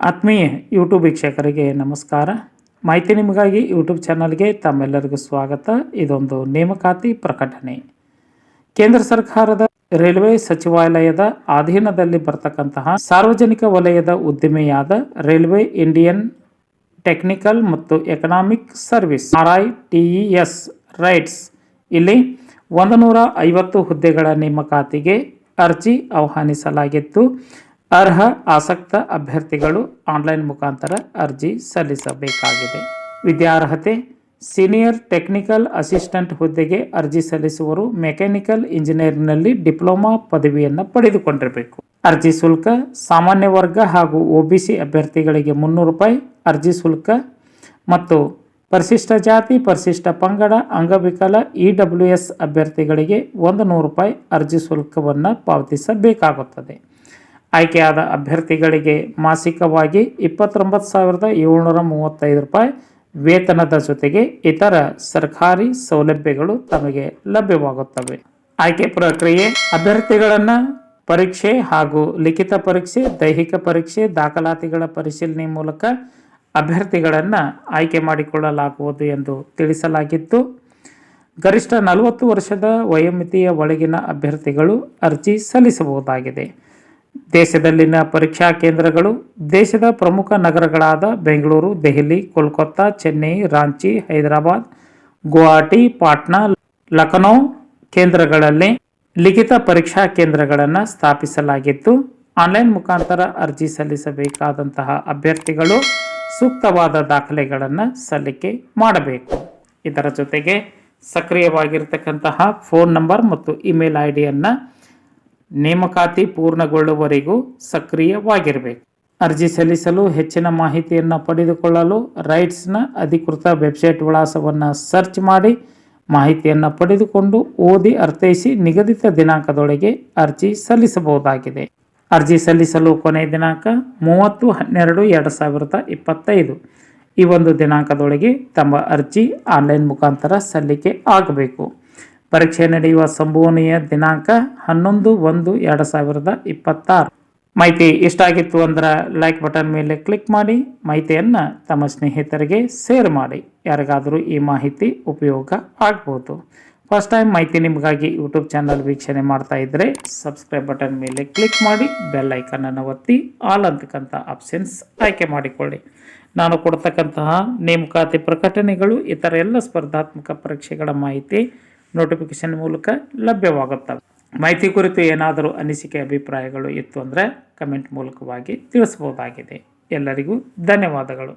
ಆತ್ಮೀಯ ಯೂಟ್ಯೂಬ್ ವೀಕ್ಷಕರಿಗೆ ನಮಸ್ಕಾರ. ಮಾಹಿತಿ ನಿಮಗಾಗಿ ಯೂಟ್ಯೂಬ್ ಚಾನಲ್ಗೆ ತಮ್ಮೆಲ್ಲರಿಗೂ ಸ್ವಾಗತ. ಇದೊಂದು ನೇಮಕಾತಿ ಪ್ರಕಟಣೆ. ಕೇಂದ್ರ ಸರ್ಕಾರದ ರೈಲ್ವೆ ಸಚಿವಾಲಯದ ಅಧೀನದಲ್ಲಿ ಬರ್ತಕ್ಕಂತಹ ಸಾರ್ವಜನಿಕ ವಲಯದ ಉದ್ದಿಮೆಯಾದ ರೈಲ್ವೆ ಇಂಡಿಯನ್ ಟೆಕ್ನಿಕಲ್ ಮತ್ತು economic service R I T E S RITES ಇಲ್ಲಿ ಒಂದು ನೂರ ಐವತ್ತು ಹುದ್ದೆಗಳ ನೇಮಕಾತಿಗೆ ಅರ್ಜಿ ಆಹ್ವಾನಿಸಲಾಗಿತ್ತು. ಅರ್ಹ, ಆಸಕ್ತ ಅಭ್ಯರ್ಥಿಗಳು ಆನ್ಲೈನ್ ಮುಖಾಂತರ ಅರ್ಜಿ ಸಲ್ಲಿಸಬೇಕಾಗಿದೆ. ವಿದ್ಯಾರ್ಹತೆ, ಸೀನಿಯರ್ ಟೆಕ್ನಿಕಲ್ ಅಸಿಸ್ಟೆಂಟ್ ಹುದ್ದೆಗೆ ಅರ್ಜಿ ಸಲ್ಲಿಸುವರು ಮೆಕ್ಯಾನಿಕಲ್ ಇಂಜಿನಿಯರಿಂಗ್ನಲ್ಲಿ ಡಿಪ್ಲೊಮಾ ಪದವಿಯನ್ನು ಪಡೆದುಕೊಂಡಿರಬೇಕು. ಅರ್ಜಿ ಶುಲ್ಕ, ಸಾಮಾನ್ಯ ವರ್ಗ ಹಾಗೂ ಒ ಬಿ ಸಿ ಅಭ್ಯರ್ಥಿಗಳಿಗೆ ಮುನ್ನೂರು ರೂಪಾಯಿ ಅರ್ಜಿ ಶುಲ್ಕ ಮತ್ತು ಪರಿಶಿಷ್ಟ ಜಾತಿ, ಪರಿಶಿಷ್ಟ ಪಂಗಡ, ಅಂಗವಿಕಲ, ಇ ಡಬ್ಲ್ಯೂ ಎಸ್ ಅಭ್ಯರ್ಥಿಗಳಿಗೆ ಒಂದು ನೂರು ರೂಪಾಯಿ ಅರ್ಜಿ ಶುಲ್ಕವನ್ನು ಪಾವತಿಸಬೇಕಾಗುತ್ತದೆ. ಆಯ್ಕೆಯಾದ ಅಭ್ಯರ್ಥಿಗಳಿಗೆ ಮಾಸಿಕವಾಗಿ ಇಪ್ಪತ್ತೊಂಬತ್ತು ಸಾವಿರದ ಏಳ್ನೂರ ಮೂವತ್ತೈದು ರೂಪಾಯಿ ವೇತನದ ಜೊತೆಗೆ ಇತರ ಸರ್ಕಾರಿ ಸೌಲಭ್ಯಗಳು ತಮಗೆ ಲಭ್ಯವಾಗುತ್ತವೆ. ಆಯ್ಕೆ ಪ್ರಕ್ರಿಯೆ, ಅಭ್ಯರ್ಥಿಗಳನ್ನು ಪರೀಕ್ಷೆ ಹಾಗೂ ಲಿಖಿತ ಪರೀಕ್ಷೆ, ದೈಹಿಕ ಪರೀಕ್ಷೆ, ದಾಖಲಾತಿಗಳ ಪರಿಶೀಲನೆ ಮೂಲಕ ಅಭ್ಯರ್ಥಿಗಳನ್ನು ಆಯ್ಕೆ ಮಾಡಿಕೊಳ್ಳಲಾಗುವುದು ಎಂದು ತಿಳಿಸಲಾಗಿತ್ತು. ಗರಿಷ್ಠ ನಲವತ್ತು ವರ್ಷದ ವಯೋಮಿತಿಯ ಒಳಗಿನ ಅಭ್ಯರ್ಥಿಗಳು ಅರ್ಜಿ ಸಲ್ಲಿಸಬಹುದಾಗಿದೆ. ದೇಶದಲ್ಲಿನ ಪರೀಕ್ಷಾ ಕೇಂದ್ರಗಳು ದೇಶದ ಪ್ರಮುಖ ನಗರಗಳಾದ ಬೆಂಗಳೂರು, ದೆಹಲಿ, ಕೋಲ್ಕತ್ತಾ, ಚೆನ್ನೈ, ರಾಂಚಿ, ಹೈದರಾಬಾದ್, ಗುವಾಹಟಿ, ಪಾಟ್ನಾ, ಲಖನೌ ಕೇಂದ್ರಗಳಲ್ಲಿ ಲಿಖಿತ ಪರೀಕ್ಷಾ ಕೇಂದ್ರಗಳನ್ನು ಸ್ಥಾಪಿಸಲಾಗಿತ್ತು. ಆನ್ಲೈನ್ ಮುಖಾಂತರ ಅರ್ಜಿ ಸಲ್ಲಿಸಬೇಕಾದಂತಹ ಅಭ್ಯರ್ಥಿಗಳು ಸೂಕ್ತವಾದ ದಾಖಲೆಗಳನ್ನು ಸಲ್ಲಿಕೆ ಮಾಡಬೇಕು. ಇದರ ಜೊತೆಗೆ ಸಕ್ರಿಯವಾಗಿರ್ತಕ್ಕಂತಹ ಫೋನ್ ನಂಬರ್ ಮತ್ತು ಇಮೇಲ್ ಐ ಡಿಯನ್ನು ನೇಮಕಾತಿ ಪೂರ್ಣಗೊಳ್ಳುವವರೆಗೂ ಸಕ್ರಿಯವಾಗಿರಬೇಕು. ಅರ್ಜಿ ಸಲ್ಲಿಸಲು ಹೆಚ್ಚಿನ ಮಾಹಿತಿಯನ್ನು ಪಡೆದುಕೊಳ್ಳಲು ರೈಟ್ಸ್ನ ಅಧಿಕೃತ ವೆಬ್ಸೈಟ್ ವಿಳಾಸವನ್ನು ಸರ್ಚ್ ಮಾಡಿ, ಮಾಹಿತಿಯನ್ನು ಪಡೆದುಕೊಂಡು ಓದಿ ಅರ್ಥೈಸಿ ನಿಗದಿತ ದಿನಾಂಕದೊಳಗೆ ಅರ್ಜಿ ಸಲ್ಲಿಸಬಹುದಾಗಿದೆ. ಅರ್ಜಿ ಸಲ್ಲಿಸಲು ಕೊನೆಯ ದಿನಾಂಕ ಮೂವತ್ತು ಹನ್ನೆರಡು ಎರಡು ಸಾವಿರದ ಇಪ್ಪತ್ತೈದು. ಈ ಒಂದು ದಿನಾಂಕದೊಳಗೆ ತಮ್ಮ ಅರ್ಜಿ ಆನ್ಲೈನ್ ಮುಖಾಂತರ ಸಲ್ಲಿಕೆ ಆಗಬೇಕು. ಪರೀಕ್ಷೆ ನಡೆಯುವ ಸಂಭವನೀಯ ದಿನಾಂಕ ಹನ್ನೊಂದು, ಒಂದು, ಎರಡು ಸಾವಿರದ ಇಪ್ಪತ್ತಾರು. ಮಾಹಿತಿ ಇಷ್ಟ ಆಗಿತ್ತು ಅಂದ್ರೆ ಲೈಕ್ ಬಟನ್ ಮೇಲೆ ಕ್ಲಿಕ್ ಮಾಡಿ, ಮಾಹಿತಿಯನ್ನು ತಮ್ಮ ಸ್ನೇಹಿತರಿಗೆ ಶೇರ್ ಮಾಡಿ. ಯಾರಿಗಾದರೂ ಈ ಮಾಹಿತಿ ಉಪಯೋಗ ಆಗ್ಬೋದು. ಫಸ್ಟ್ ಟೈಮ್ ಮಾಹಿತಿ ನಿಮಗಾಗಿ ಯೂಟ್ಯೂಬ್ ಚಾನಲ್ ವೀಕ್ಷಣೆ ಮಾಡ್ತಾ ಇದ್ದರೆ ಸಬ್ಸ್ಕ್ರೈಬ್ ಬಟನ್ ಮೇಲೆ ಕ್ಲಿಕ್ ಮಾಡಿ ಬೆಲ್ ಐಕನನ್ನು ಒತ್ತಿ ಆಲ್ ಅಂತಕ್ಕಂಥ ಆಪ್ಷನ್ಸ್ ಆಯ್ಕೆ ಮಾಡಿಕೊಳ್ಳಿ. ನಾನು ಕೊಡ್ತಕ್ಕಂತಹ ನೇಮಕಾತಿ ಪ್ರಕಟಣೆಗಳು, ಇತರ ಎಲ್ಲ ಸ್ಪರ್ಧಾತ್ಮಕ ಪರೀಕ್ಷೆಗಳ ಮಾಹಿತಿ ನೋಟಿಫಿಕೇಶನ್ ಮೂಲಕ ಲಭ್ಯವಾಗುತ್ತವೆ. ಮಾಹಿತಿ ಕುರಿತು ಏನಾದರೂ ಅನಿಸಿಕೆ, ಅಭಿಪ್ರಾಯಗಳು ಇತ್ತು ಅಂದರೆ ಕಮೆಂಟ್ ಮೂಲಕವಾಗಿ ತಿಳಿಸಬಹುದಾಗಿದೆ. ಎಲ್ಲರಿಗೂ ಧನ್ಯವಾದಗಳು.